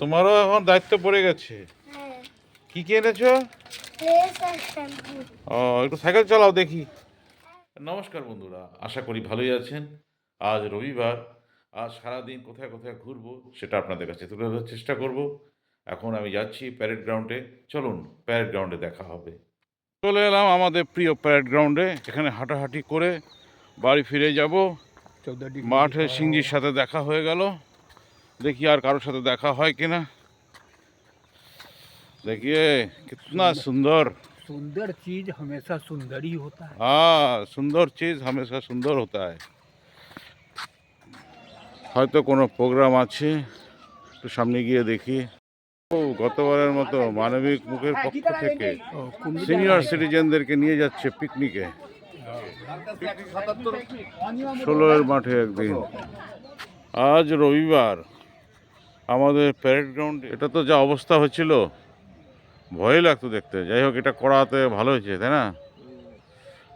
তোমারও এখন দায়িত্ব পড়ে গেছে? হ্যাঁ। কি কি এনেছো? ও একটু সাইকেল চালাও দেখি। নমস্কার বন্ধুরা আশা করি ভালোই আছেন। আজ রবিবার আজ সারাদিন কোথায় কোথায় ঘুরবো সেটা আপনাদের কাছে তুলে ধরার চেষ্টা করব। এখন আমি যাচ্ছি প্যারেড গ্রাউন্ডে চলুন প্যারেড গ্রাউন্ডে দেখা হবে। চলে এলাম আমাদের প্রিয় প্যারেড গ্রাউন্ডে এখানে হাঁটাহাঁটি করে বাড়ি ফিরে যাব। মাঠে সিংজির সাথে দেখা হয়ে গেল। দেখি আর কারোর সাথে দেখা হয় কিনা देखिए कितना सुंदर सुंदर चीज हमेशा सुंदर ही होता है हाँ সুন্দর চিজ হামেশা সুন্দর হতা হয় হয়তো কোনো প্রোগ্রাম আছে একটু সামনে গিয়ে দেখি ও গতবারের মতো মানবিক মুখের পক্ষ থেকে সিনিয়র সিটিজেনদেরকে নিয়ে যাচ্ছে পিকনিকে ষোলোর মাঠে একদিন আজ রবিবার আমাদের প্যারেড গ্রাউন্ড এটা তো যা অবস্থা হচ্ছিল ভয় লাগতো দেখতে। যাই হোক, এটা করাতে ভালো হয়েছে, তাই না?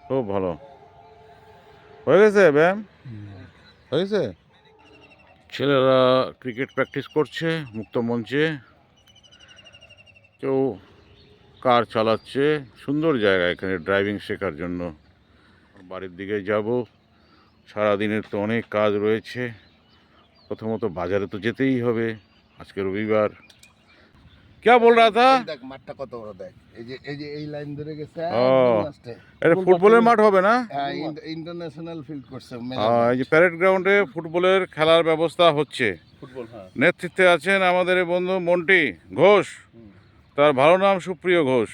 খুব ভালো। হয়ে গেছে ব্যায়াম হয়ে গেছে? ছেলেরা ক্রিকেট প্র্যাকটিস করছে, মুক্ত মঞ্চে। কেউ কার চালাচ্ছে, সুন্দর জায়গা এখানে ড্রাইভিং শেখার জন্য। বাড়ির দিকে যাব। সারাদিনের তো অনেক কাজ রয়েছে। প্রথমত বাজারে তো যেতেই হবে। আজকে রবিবার। কে দেখ মাঠটা কত বড় দেখ। এই যে এই যে এই লাইন ধরে গেছে। এটা ফুটবলের মাঠ হবে না? হ্যাঁ ইন্টারন্যাশনাল ফিল্ড করছে এই যে প্যারেড গ্রাউন্ডে ফুটবলের খেলার ব্যবস্থা হচ্ছে। ফুটবল হ্যাঁ। নেতৃত্বে আছেন আমাদের বন্ধু মন্টি ঘোষ। তার ভালো নাম সুপ্রিয় ঘোষ।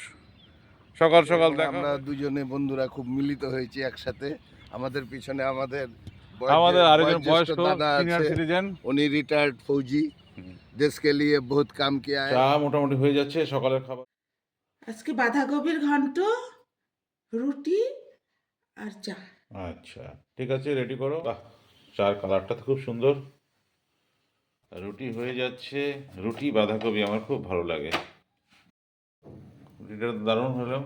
সকাল সকাল দেখা আমরা দুজনে বন্ধুরা খুব মিলিত হয়েছি একসাথে। আমাদের পিছনে আমাদের আমাদের আরেকজন বয়স্ক সিনিয়র সিটিজেন উনি রিটায়ার্ড ফৌজি। হুম। দেশ কে লিয়ে বহুত কাম কিয়া চা মোটামুটি হয়ে যাচ্ছে সকালের খাবার। আজকে বাঁধাকপির ঘন্ট রুটি আর চা। আচ্ছা ঠিক আছে রেডি করো। বাহ চার কালারটা তো খুব সুন্দর। রুটি হয়ে যাচ্ছে রুটি বাঁধাকপি আমার খুব ভালো লাগে। রুটিটা তো দারুণ হলো।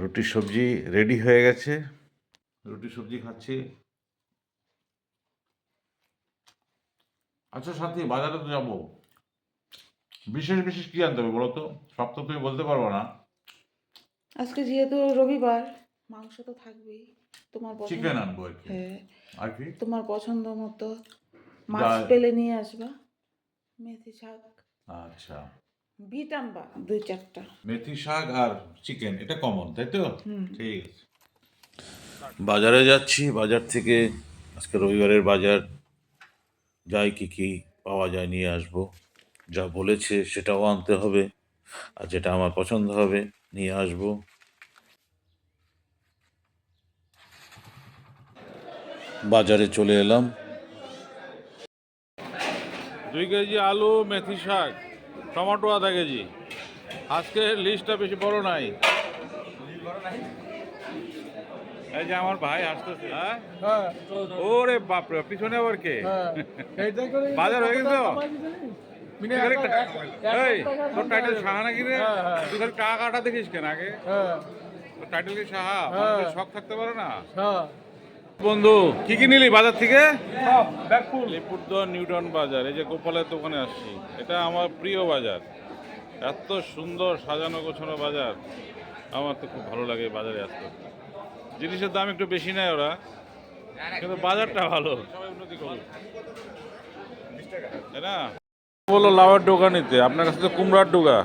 রুটি সবজি রেডি হয়ে গেছে। রুটি সবজি খাচ্ছি। আচ্ছা সাথী বাজারে তো যাব। বিশেষ বিশেষ কি আনতে হবে বলো তো? সব তো তুমি বলতে পারব না। আজকে যেহেতু রবিবার মাংস তো থাকবেই। তোমার পছন্দ চিকেন আনব আর কি। হ্যাঁ। আর কি? তোমার পছন্দ মতো মাছ পেলে নিয়ে আসবা। মেথি শাক। আচ্ছা। দুই চারটা। মেথি শাক আর চিকেন এটা কমন তাই তো? ঠিক আছে। বাজারে যাচ্ছি বাজার থেকে আজকে রবিবারের বাজার যাই কি কি পাওয়া যায় নিয়ে আসব। যা বলেছে সেটাও আনতে হবে আর যেটা আমার পছন্দ হবে নিয়ে আসব। বাজারে চলে এলাম। দুই কেজি আলু মেথি শাক। টমেটো আধা কেজি। আজকে লিস্টটা বেশি বড় নাই। এই যে আমার ভাই আসতেছে হ্যাঁ? ওরে বাপরে পিছনে আবার কে? বাজার হয়ে গেছে টা- এই তোর টাইটেল সাহা নাকি রে? তুই খালি টাকা কাটা দেখিস কেন আগে? তোর টাইটেল কি সাহা? শখ থাকতে পারে না? বন্ধু কি কি নিলি বাজার থেকে? লিপুরদহ নিউটন বাজার এই যে গোপালের দোকানে আসছি। এটা আমার প্রিয় বাজার। এত সুন্দর সাজানো গোছানো বাজার। আমার তো খুব ভালো লাগে বাজারে আসতে। জিনিসের দাম একটু বেশি নেয় ওরা কিন্তু বাজারটা ভালো। সবাই উন্নতি তাই না? বলল লাউয়ের ডোকা নিতে। আপনার কাছে তো কুমড়ার ডোকা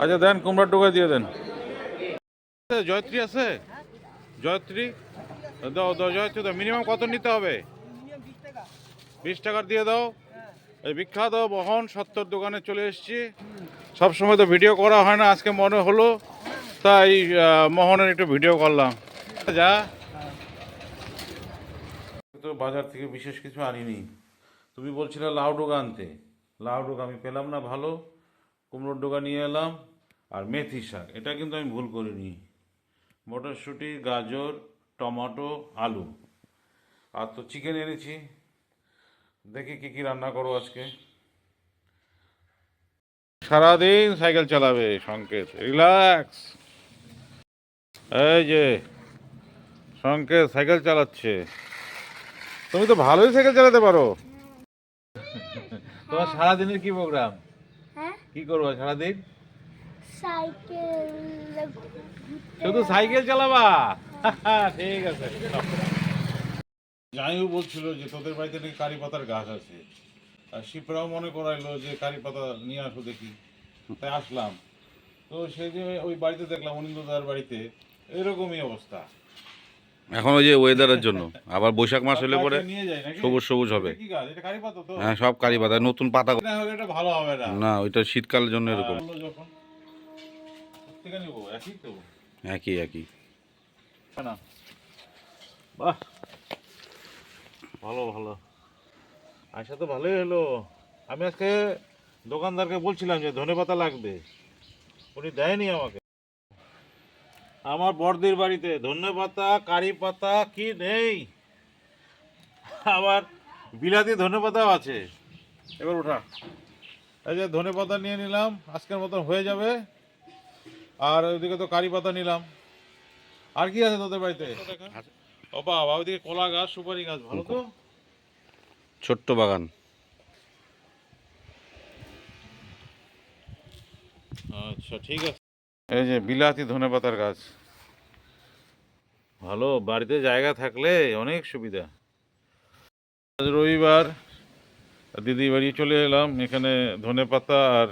আচ্ছা দেন কুমড়ার ডোকা দিয়ে দেন। জয়ত্রী আছে? জয়ত্রী? দাও দাও জয়ত্রী দাও। মিনিমাম কত নিতে হবে? বিশ টাকার দিয়ে দাও। এই বিখ্যাত বহন সত্তর দোকানে চলে এসেছি। সব সময় তো ভিডিও করা হয় না, আজকে মনে হলো। তাই মোহনের একটু ভিডিও করলাম। যা। তো বাজার থেকে বিশেষ কিছু আনিনি। তুমি বলছিলে লাউ ডোগা আনতে। লাউ ডোগা আমি পেলাম না, ভালো। কুমড়োর ডোগা নিয়ে এলাম। আর মেথি শাক, এটা কিন্তু আমি ভুল করিনি। মটরশুঁটি, গাজর টমেটো আলু। আর তো চিকেন এনেছি। দেখি কি কি রান্না করো আজকে। সারাদিন সাইকেল চালাবে সংকেত। রিল্যাক্স এই যে সংকেত সাইকেল চালাচ্ছে। তুমি তো ভালোই সাইকেল চালাতে পারো। তোমার সারাদিনের কি প্রোগ্রাম হ্যাঁ? কি করব সারাদিন? সাইকেল শুধু সাইকেল চালাবা? ঠিক আছে। বলছিল যে তোদের বাড়িতে নাকি কারি পাতার গাছ আছে। আর শিবরাও মনে করাইলো যে কারি পাতা নিয়ে আসো দেখি। তাই আসলাম। তো সেই যে ওই বাড়িতে দেখলাম অনিন্দদার বাড়িতে এরকমই অবস্থা। এখন ওই যে ওয়েদারের জন্য। আবার বৈশাখ মাস হলে পরে নিয়ে যায় সবুজ সবুজ হবে। কি গাছ? এটা কারি পাতা তো। হ্যাঁ সব কারি পাতা। নতুন পাতা এটা ভালো হবে না। না ওইটা শীতকালের জন্য এরকম। একই একই। না বাহ। ভালো ভালো। আচ্ছা তো ভালোই হলো। আমি আজকে দোকানদারকে বলছিলাম যে ধনে পাতা লাগবে। উনি দেয়নি আমাকে। আমার বড়দির বাড়িতে ধনে পাতা, কারি পাতা কি নেই? আবার বিলাতি ধনে পাতাও আছে। এবার ওঠা। এই যে ধনে পাতা নিয়ে নিলাম, আজকের মতন হয়ে যাবে। আর ওইদিকে তো কারি পাতা নিলাম। আর কি আছে তোদের বাড়িতে? ও বাবা ওইদিকে কলা গাছ সুপারি গাছ ভালো তো। ছোট্ট বাগান। আচ্ছা ঠিক আছে। এই যে বিলাতি ধনে পাতার গাছ। ভালো বাড়িতে জায়গা থাকলে অনেক সুবিধা। আজ রবিবার দিদি বাড়ি চলে এলাম এখানে ধনে পাতা আর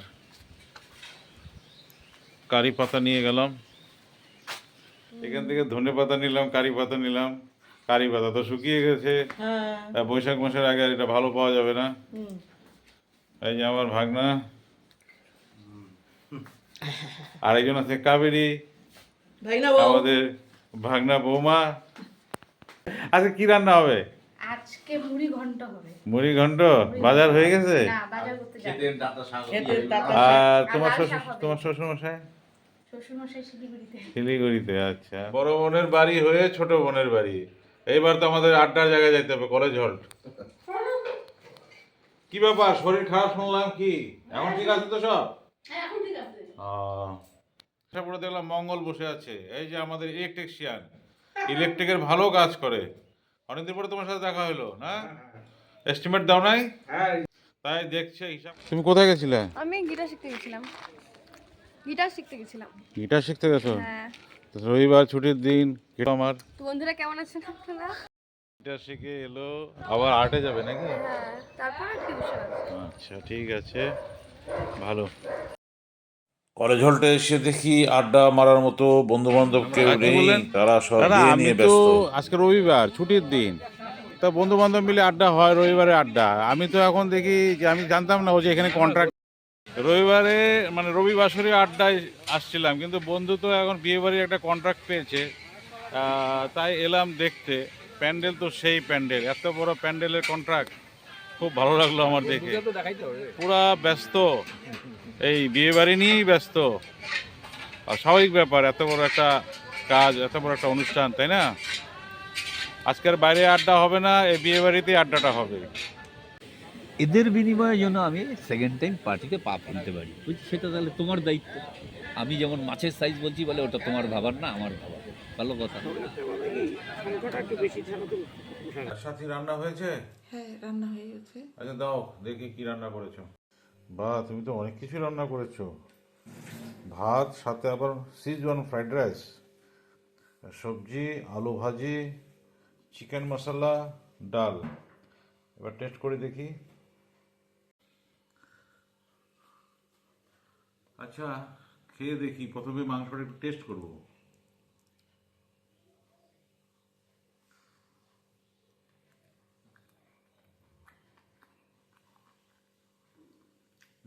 কারি পাতা নিয়ে গেলাম। এখান থেকে ধনে পাতা নিলাম কারি পাতা নিলাম। কারি পাতা তো শুকিয়ে গেছে। হ্যাঁ। বৈশাখ মাসের আগে আর এটা ভালো পাওয়া যাবে না। এই যে আমার ভাগনা। আর একজন আছে কাবেরি। আমাদের ভাগনা বৌমা। আজকে কি রান্না হবে? আজকে মুড়ি ঘন্ট হবে। মুড়ি ঘন্ট? বাজার হয়ে গেছে? না বাজার করতে যাবে। খেতে তাতা আর তোমার শ্বশুর তোমার শ্বশুর মশাই শিলিগুড়িতে। আচ্ছা। বড় বোনের বাড়ি হয়ে ছোট বোনের বাড়ি। এইবার তো আমাদের আড্ডার জায়গায় যাইতে হবে কলেজ হল্ট কি ব্যাপার শরীর খারাপ শুনলাম কি? এখন ঠিক আছে তো সব? তারপরে দেখলাম মঙ্গল বসে আছে। এই যে আমাদের ইলেকট্রিশিয়ান ইলেকট্রিকের ভালো কাজ করে। অনেকদিন পরে তোমার সাথে দেখা হলো না? এস্টিমেট দাও নাই? তাই দেখছে হিসাব। তুমি কোথায় গেছিলে? আমি গিটার শিখতে গেছিলাম। গিটার শিখতে গেছিলাম। গিটার শিখতে গেছো? হ্যাঁ। রবিবার ছুটির দিন কি আমার? তো বন্ধুরা কেমন আছেন আপনারা? গিটার শিখে এলো। আবার আর্টে যাবে নাকি? হ্যাঁ তারপরে টিউশন আচ্ছা ঠিক আছে। ভালো। কলেজ হলটে এসে দেখি আড্ডা মারার মতো বন্ধু বান্ধব কেউ নেই তারা সব নিয়ে ব্যস্ত। আজকে রবিবার ছুটির দিন। তা বন্ধু বান্ধব মিলে আড্ডা হয় রবিবারে আড্ডা। আমি তো এখন দেখি যে আমি জানতাম না ও যে এখানে কন্ট্রাক্ট রবিবারে মানে রবিবাসরে আড্ডায় আসছিলাম কিন্তু বন্ধু তো এখন বিয়ে বাড়ির একটা কন্ট্রাক্ট পেয়েছে তাই এলাম দেখতে। প্যান্ডেল তো সেই প্যান্ডেল এত বড় প্যান্ডেলের কন্ট্রাক্ট খুব ভালো লাগল আমার দেখে। পুরা ব্যস্ত এই বিয়ে বাড়ি নিয়েই ব্যস্ত। আর স্বাভাবিক ব্যাপার এত বড় একটা কাজ এত বড় একটা অনুষ্ঠান তাই না? আজকের বাইরে আড্ডা হবে না এই বিয়ে বাড়িতেই আড্ডাটা হবে। এদের বিনিময়ে যেন আমি সেকেন্ড টাইম পার্টিতে পা ফেলতে পারি। বুঝছি সেটা তাহলে তোমার দায়িত্ব। আমি যেমন মাছের সাইজ বলছি বলে ওটা তোমার ভাবার না আমার ভাবার। ভালো কথা। সাথী রান্না হয়েছে? হ্যাঁ রান্না হয়ে গেছে। আচ্ছা দাও দেখি কি রান্না করেছ। বা তুমি তো অনেক কিছু রান্না করেছ। ভাত সাথে আবার সিজওয়ান ফ্রাইড রাইস সবজি আলু ভাজি চিকেন মশলা ডাল। এবার টেস্ট করে দেখি। আচ্ছা খেয়ে দেখি, প্রথমে মাংসটা একটু টেস্ট করব।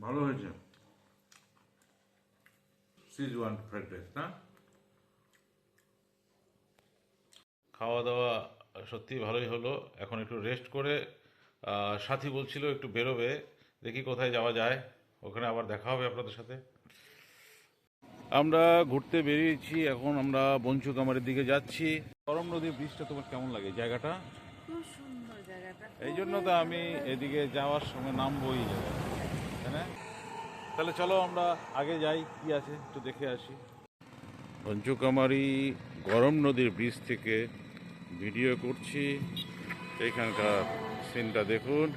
ভালো হয়েছে। সিজ ওয়ান ফ্রাইড রাইস না? খাওয়া দাওয়া সত্যি ভালোই হলো। এখন একটু রেস্ট করে সাথী বলছিল একটু বেরোবে, দেখি কোথায় যাওয়া যায়। ওখানে আবার দেখা হবে আপনাদের সাথে। আমরা ঘুরতে বেরিয়েছি এখন আমরা বঞ্চু কামারের দিকে যাচ্ছি। গরম নদীর ব্রিজটা তোমার কেমন লাগে? জায়গাটা? এই জন্য তো আমি এদিকে যাওয়ার সময় নামবই জায়গায় তাহলে চলো আমরা আগে যাই কি আছে একটু দেখে আসি। পঞ্চকামারি গরম নদীর ব্রিজ থেকে ভিডিও করছি। এইখানকার সিনটা দেখুন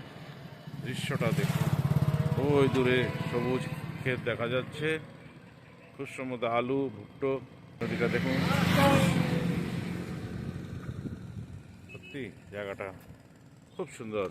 দৃশ্যটা দেখুন। ওই দূরে সবুজ ক্ষেত দেখা যাচ্ছে। খুব মতো আলু ভুট্টো নদীটা দেখুন। সত্যি জায়গাটা খুব সুন্দর।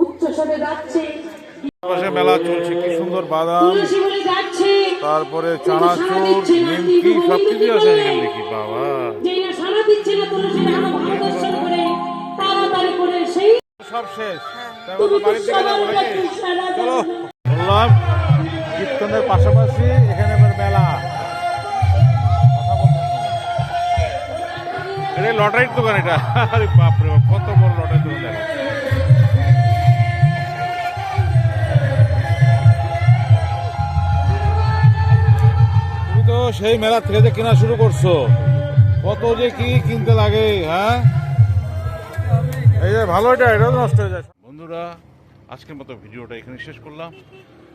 উচ্চস্বরে পাশে মেলা চলছে কি সুন্দর বাদাম। তারপরে চানাচুর নিমকি সব আছে এখানে দেখি বাবা। যে না সারা লটারির দোকান এটা। আরে বাপরে বাপ, কত বড় লটারির দোকান দেখো। তুমি তো সেই মেলা থেকে যে কেনা শুরু করছ, কত যে কি কিনতে লাগে হ্যাঁ? এই যে ভালো এটা, এটাও তো নষ্ট হয়ে যায়। বন্ধুরা, আজকের মতো ভিডিওটা এখানে শেষ করলাম।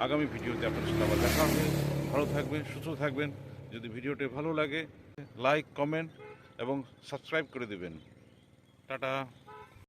আগামী ভিডিওতে আপনার সাথে আবার দেখা হবে। ভালো থাকবেন, সুস্থ থাকবেন। যদি ভিডিওটি ভালো লাগে, লাইক, কমেন্ট এবং সাবস্ক্রাইব করে দেবেন। টাটা।